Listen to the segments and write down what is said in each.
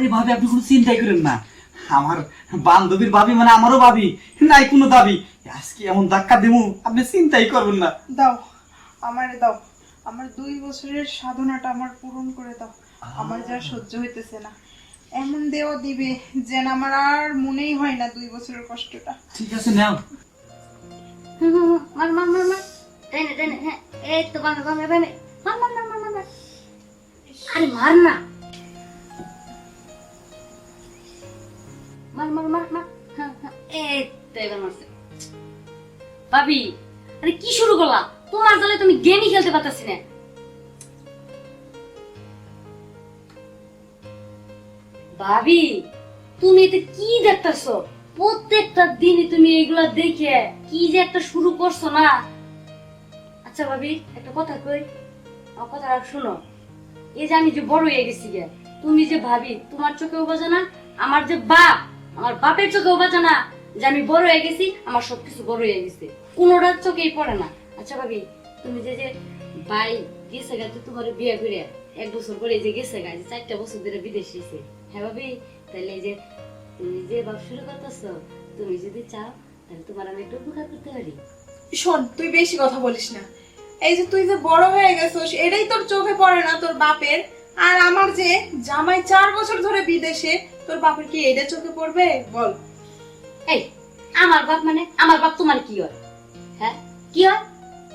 আরে ভাবি আপনি কোনো চিন্তাই করেন না। আমার বান্ধবীর ভাবি মানে আমারও ভাবি নাই কোনো দাবি। আজকে এমন ধাক্কা দেবো আপনি চিন্তাই করবেন না। দাও আমারে দাও। আমার দুই বছরের সাধনাটা আমার পূরণ করে দাও। আমার যা সহ্য হইতেছে না। এমন দেও দিবে যেন আমার আর মনেই হয় না দুই বছরের কষ্টটা। ঠিক আছে নাও। মার মার মার মার। টেনে টেনে হ্যাঁ। এই তো বামে বামে। মার মার মার মার মার মার। আরে মার না। মার মার মার মার হ্যাঁ হ্যাঁ। এই তো এবার মারছে। ভাবি, আরে কি শুরু করলা? তোমার দলে তুমি গেমই খেলতে পারতাছি না। ভাবি, তুমি এতে কি দেখতেছো? প্রত্যেকটা দিনই তুমি এগুলা দেখে কি যে একটা শুরু করছ না। আচ্ছা ভাবি, একটা কথা কই? আমার কথাটা শুনো। এই যে আমি যে বড় হয়ে গেছি গে, তুমি যে ভাবি, তোমার চোখেও বাজে না, আমার যে বাপ আমার বাপের চোখেও বাজে না যে আমি বড় হয়ে গেছি, আমার সবকিছু বড় হয়ে গেছে। কোনোটার চোখেই পড়ে না। আচ্ছা ভাবি, তুমি যে যে ভাই গেছে গা তোমার বিয়ে করে এক বছর পরে যে গেছে গা যে চারটা বছর ধরে বিদেশ গেছে হ্যাঁ ভাবি, তাহলে যে তুমি যে বাপ শুরু করতেছ, তুমি যদি চাও, তাহলে তোমার আমি একটু উপকার করতে পারি। শোন, তুই বেশি কথা বলিস না। এই যে তুই যে বড় হয়ে গেছিস, এটাই তোর চোখে পড়ে না তোর বাপের? আর আমার যে জামাই চার বছর ধরে বিদেশে, তোর বাপের কি এটা চোখে পড়বে? বল। এই, আমার বাপ মানে? আমার বাপ তোমার কি হয়? হ্যাঁ? কি হয়?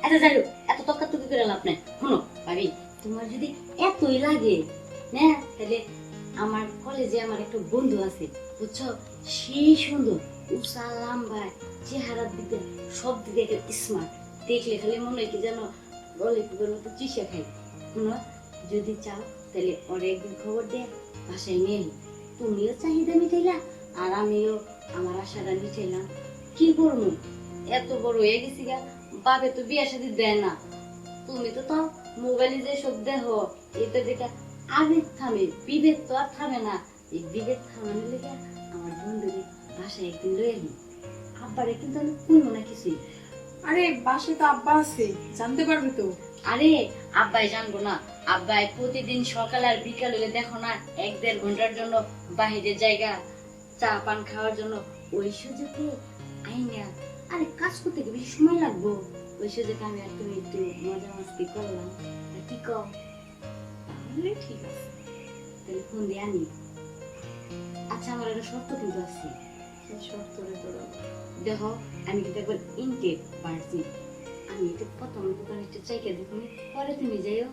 আচ্ছা যাই এত তক্কা তুকি করে লাভ নাই। শুনো, ভাবি, তোমার যদি এতই লাগে না তাহলে আমার কলেজে আমার একটা বন্ধু আছে, বুঝছ? সেই সুন্দর উষা লাম্বা, চেহারার দিকে, সব দিকে একটা স্মার্ট দেখলে খালি মনে হয় কি যেন বলে পুকুর মতো চিসে খাই শুনো, যদি চাও তাহলে ওর একদিন খবর দে, বাসায় নিয়ে তুমিও চাহিদা মিটাইলা, আর আমিও আমার আশাটা মিটাইলাম। কি করব? এত বড় হয়ে গেছি গা, বাপে তো বিয়ে শাদি দেয় না। তুমি তো তাও মোবাইলে যে সব দেহ এটা যেটা আবেগ থামে, বিবেক তো আর থামে না। এই বিবেক থামানোর লেগে আমার বন্ধুরে বাসায় একদিন লয়ে এলি আব্বারে কিন্তু আমি কইব না কিছুই। আরে, বাসায় তো আব্বা আছে, জানতে পারবে তো? আরে, আব্বাই জানব না। আব্বাই প্রতিদিন সকাল আর বিকাল হলে দেখো না, এক দেড় ঘণ্টার জন্য বাহিরের জায়গা, চা, পান খাওয়ার জন্য ওই সুযোগে আইনা। আরে, কাজ করতে কি বেশি সময় লাগবো। ওই সুযোগে আমি আর তুমি একটু মজা মাস্তি করলাম। কি কম তাহলে ঠিক আছে। তাহলে ফোন দিয়ে আনি। আচ্ছা আমার একটা শর্ত কিন্তু আছে। শর্ত দেখো, আমি কিন্তু একবার ইনটেক পারছি আমি এটা প্রথম দোকানে একটু চাইকে দেখুন পরে তুমি যাইও।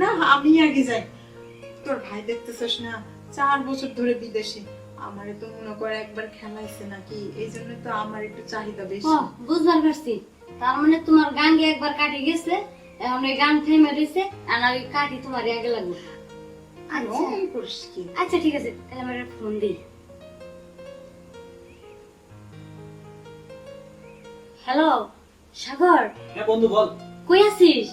না আমি আগে যাই। তোর ভাই দেখতেছিস না চার বছর ধরে বিদেশে। আমারে তো মনে করে একবার খেলাইছে নাকি এই জন্য তো আমার একটু চাহিদা বেশি। পারছি। তার মানে তোমার গাঙ্গে একবার কাটি গেছে এখন ওই গান থেমে রয়েছে আর ওই কাটি তোমার আগে লাগবে। আচ্ছা। আচ্ছা ঠিক আছে তাহলে আমার ফোন দিই। হ্যালো সাগর। হ্যাঁ বন্ধু বল। কই আছিস?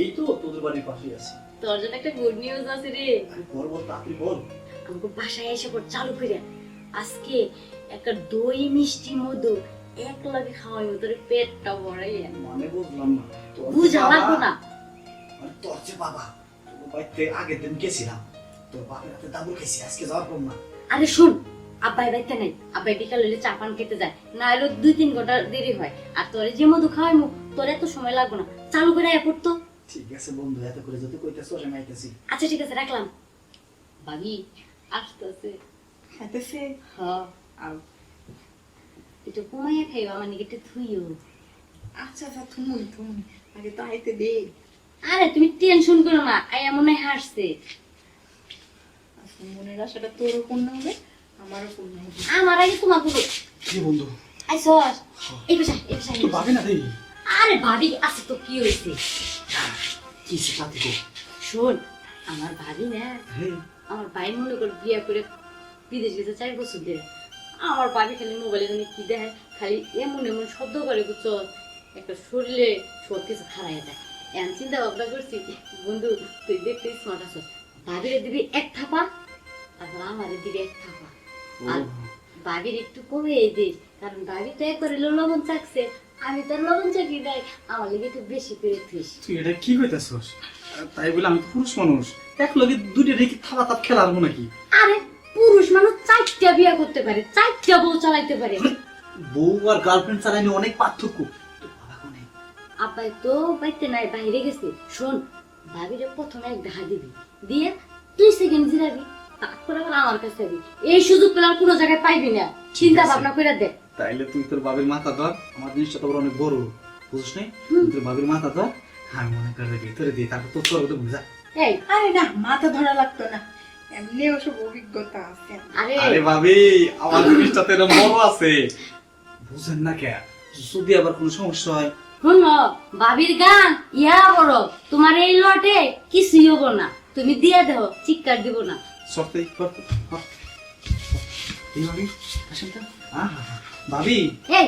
এই তো তোদের বাড়ির পাশেই আছি। তোর জন্য একটা গুড নিউজ আছে রে। বল বল তাড়াতাড়ি বল। আমাকে বাসায় এসে পর চালু করে। আজকে একটা দই মিষ্টি মধু এক লগে খাওয়াই তোর পেটটা ভরাই মানে বুঝলাম না। বুঝা লাগবো না। আরে তোর যে বাবা তোর বাড়িতে আগের দিন গেছিলাম। তোর বাপের হাতে দাবুর খেয়েছি আজকে যাওয়ার না। আরে শুন আব্বাই বাইতে নাই। আব্বাই বিকাল হলে চা পান খেতে যায়। না হলে দুই তিন ঘণ্টা দেরি হয়। আর তোরে যে মধু খাওয়াই মু তোর এত সময় লাগবে না। চালু করে আয় পড়তো। ঠিক আছে বন্ধু এত করে যদি কইতেছ আমি আইতেছি। আচ্ছা ঠিক আছে রাখলাম। আসতেছে। খাইতেছে? হ্যাঁ। একটু কমাইয়া খাইবা মানে একটু থুইও। আচ্ছা আচ্ছা থুমুন থুমুন। আগে তো আইতে দে। আরে তুমি টেনশন করো না আয়া মনে হয় হাসছে। মনের আশাটা পূর্ণ পূর্ণ হবে। আমার আগে তোমার বলো কি বন্ধু? আইসস এই পেশা এই পেশা তো ভাবি না দেই? আরে ভাবি আছে তো কি হয়েছে? কি শোন আমার ভাবি না হ্যাঁ। আমার ভাই মনে করে বিয়ে করে বিদেশ গেছে চার বছর ধরে। আমার বাড়ি খালি মোবাইলে জানি কি দেখে খালি এমন এমন শব্দ করে বুঝছ? একটা শরীরে সব কিছু খারাই যায় এমন চিন্তা ভাবনা করছি বন্ধু তুই দেখতে স্মার্ট আছো। ভাবিরে দিবি এক থাপা তারপর আমারে দিবি এক থাপা। আর ভাবির একটু কমে দে কারণ ভাবি তো একবার লবণ চাকছে আমি তো লবণ চাকি দেয় আমার লেগে একটু বেশি করে থুইস তুই এটা কি কইতাছস? তাই বলে আমি তো পুরুষ মানুষ এক লগে দুইটা রেখে থাবা তাপ খেলার নাকি? আরে পুরুষ মানুষ চারটা বিয়া করতে পারে চারটা বউ চালাইতে পারে। বউ আর গার্লফ্রেন্ড চালাইনি অনেক পার্থক্য। বাবা? আব্বাই তো বাইতে নাই বাইরে গেছে। শোন ভাবিরে প্রথমে এক দেখা দিবি দিয়ে তুই সেকেন্ড জিরাবি। তারপরে আমার কাছে এই সুযোগ পেলে কোনো জায়গায় পাইবি না। চিন্তা ভাবনা করে দেখ তাইলে তুই তোর বাবির মাথা ধর। আমার জিনিসটা তো অনেক বড়। বুঝিস নাই তোর বাবির মাথা ধর। আমি মনে করে ভিতরে দিই তারপর তোর তোর বুঝা এই। আরে না মাথা ধরা লাগতো না। এমনি ওসব অভিজ্ঞতা আছে। আরে। আরে ভাবি আমার জিনিসটা তো এরকম বড় আছে। বুঝেন না কে? যদি আবার কোনো সমস্যা হয়। শুন ভাবির গান ইয়া বড়। তোমার এই লটে কিছুই হব না। তুমি দিয়ে দেহ চিৎকার দিব না। ভাবি আহা, এই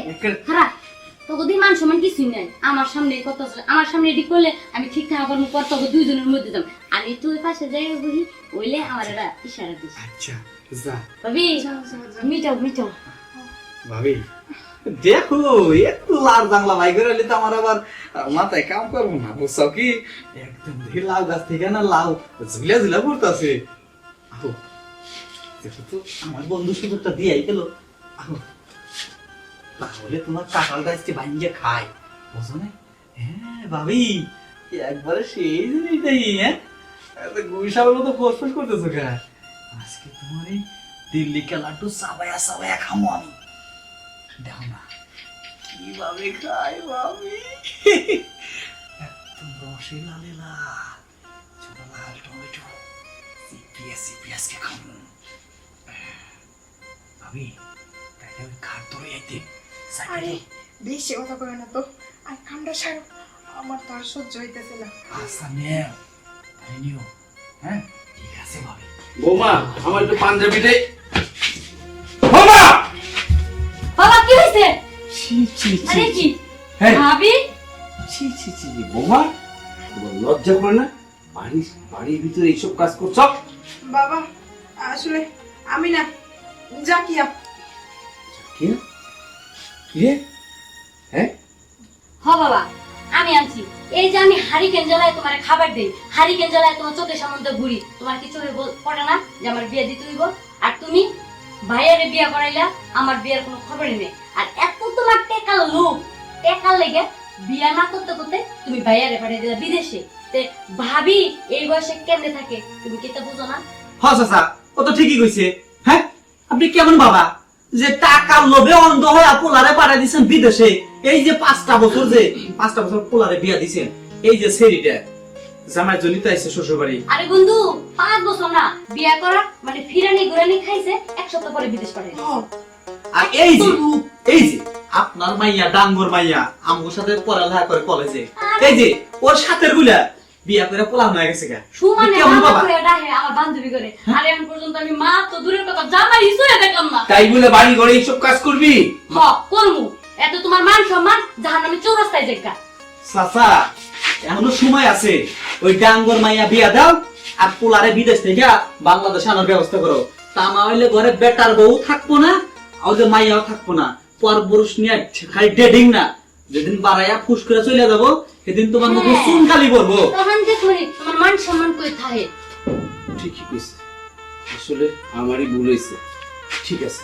তোকে মান কিছুই নাই। আমার সামনে কত আমার সামনে এটি করলে আমি ঠিকঠাক আবার পর তোকে দুইজনের মধ্যে যাম আমি তুই পাশে যাই বুঝি ওইলে আমার একটা ইশারা দিস। আচ্ছা যা। ভাবি। মিটাও মিটাও। ভাবি দেখো একটু লাল বাংলা ভাই করে তো আমার আবার মাথায় কাম করব না বুঝছ কি? একদম দেখি লাউ গাছ থেকে না লাউ ঝুলা ঝুলা পড়তেছে। তো তাহলে তোমার কাঁঠাল গাছটি ভাঙ্গে খায় বুঝো না? হ্যাঁ ভাবি, একবারে সেই জিনিসটাই হ্যাঁ? এত গুইসাবের মতো ফোস ফোস করতেছো কে আজকে তোমার এই দিল্লি লাড্ডু সাবায়া সাবায়া খামো আমি। দেখো না। কীভাবে খাই ভাবি? একদম রসে লালে লাল, ছোট লাল টমেটো। কে ভাবি তাইলে ওই খাট ধরে আইতে আরে বেশি কথা না তো। আর ঠান্ডা সারো আমার তো আর সহ্য হইতেছে না। আচ্ছা নেও তাই নিও। হ্যাঁ ঠিক আছে ভাবি। বৌমা আমার একটু পাঞ্জাবি দে বৌমা! বাবা কি হয়েছে ছি ছি আরে কি? হ্যাঁ ভাবি? ছি ছি ছি ছি, বৌমা লজ্জা করে না? বাড়ির বাড়ির ভিতরে এইসব কাজ করছ? বাবা আসলে আমি না জাকিয়া। কি না? কি? রে হ্যাঁ? হ বাবা আমি আনছি। এই যে আমি হারিকেন জ্বালায় তোমার খাবার দেই হারিকেন জ্বালায় তোমার চোখের সামনে ঘুরি। তোমার কি চোখে বল- পড়ে না যে আমার বিয়ে দিতে হইব? আর তুমি ভাইয়ারে বিয়ে করাইলা আমার বিয়ের কোনো খবরই নেই। আর এত তোমার টেকাল লোক টেকাল লেগে বিয়া না করতে করতে তুমি ভাইয়ারে পাঠিয়ে দিলা বিদেশে। ভাবি এই বয়সে কেমনে থাকে? তুমি কি তা বুঝো না? হ্যাঁ চাচা ও তো ঠিকই কইছে। হ্যাঁ? আপনি কেমন বাবা? যে টাকার লোভে অন্ধ হয়ে পোলারে পাড়া দিছেন বিদেশে এই যে পাঁচটা বছর যে পাঁচটা বছর পোলারে বিয়া দিছেন এই যে সেরিটা জামাই জনিত আইছে শ্বশুর বাড়ি আরে বন্ধু পাঁচ বছর না বিয়া করা মানে ফিরানি গুরানি খাইছে এক সপ্তাহ পরে বিদেশ পাঠিয়ে আর এই যে এই যে আপনার মাইয়া ডাঙ্গর মাইয়া আমার সাথে পড়ালেখা করে কলেজে। এই যে ওর সাথেরগুলা বিয়া করে পোলা হয়ে গেছে গা। সুমানে কেমন আমার বান্ধবী করে। আর এখন পর্যন্ত আমি মা তো দূরের কথা জামাই হিসুরে দেখলাম না। তাই বলে বাড়ি ঘরে এইসব কাজ করবি? হ করমু এত তোমার মান সম্মান জাহান আমি চৌরাস্তায় জেগা চাচা এখনও সময় আছে। ওই ডাঙ্গর মাইয়া বিয়া দাও আর পোলারে বিদেশ থেকে বাংলাদেশে আনার ব্যবস্থা করো। তা হইলে ঘরে বেটার বউ থাকব না আর মাইয়াও থাকব না। পর পুরুষ নিয়ে খালি ডেডিং না। যেদিন বাড়াইয়া ফুস করে চলে যাব সেদিন তোমার মুখে হ্যাঁ। চুন খালি করব তখন দেখবি তোমার মান সম্মান কই থাকে? ঠিকই কইছে। আসলে আমারই ভুল হয়েছে ঠিক আছে।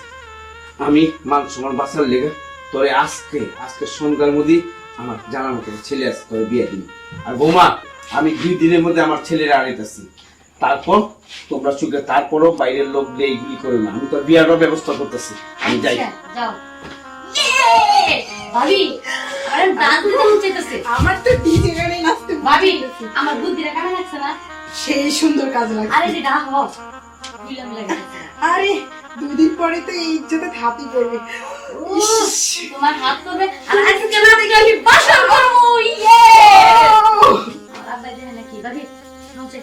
আমি মান সমান বাঁচার লেগে তোরে আজকে আজকে সন্ধ্যার মধ্যে আমার জানার মতো ছেলে আছে তবে বিয়ে দিন আর বৌমা আমি দুই দিনের মধ্যে আমার ছেলের আড়াইতেছি তারপর তোমরা চুকে তারপরও বাইরের লোক দিয়ে এইগুলি করো না। আমি তো বিয়ারও ব্যবস্থা করতেছি। আমি যাই। আচ্ছা, যাও। ইয়ে! ভাবি আরে সেই সুন্দর কাজ হ্যাঁ, হ্যাঁ। আরে দুদিন পরে তো এই ইজ্জতে হাতই করবে তোমার হাত করবে আর আজকে না দেখে আমি বাসা করব ইয়ে! আব্বা দেন নাকি ভাবি নচে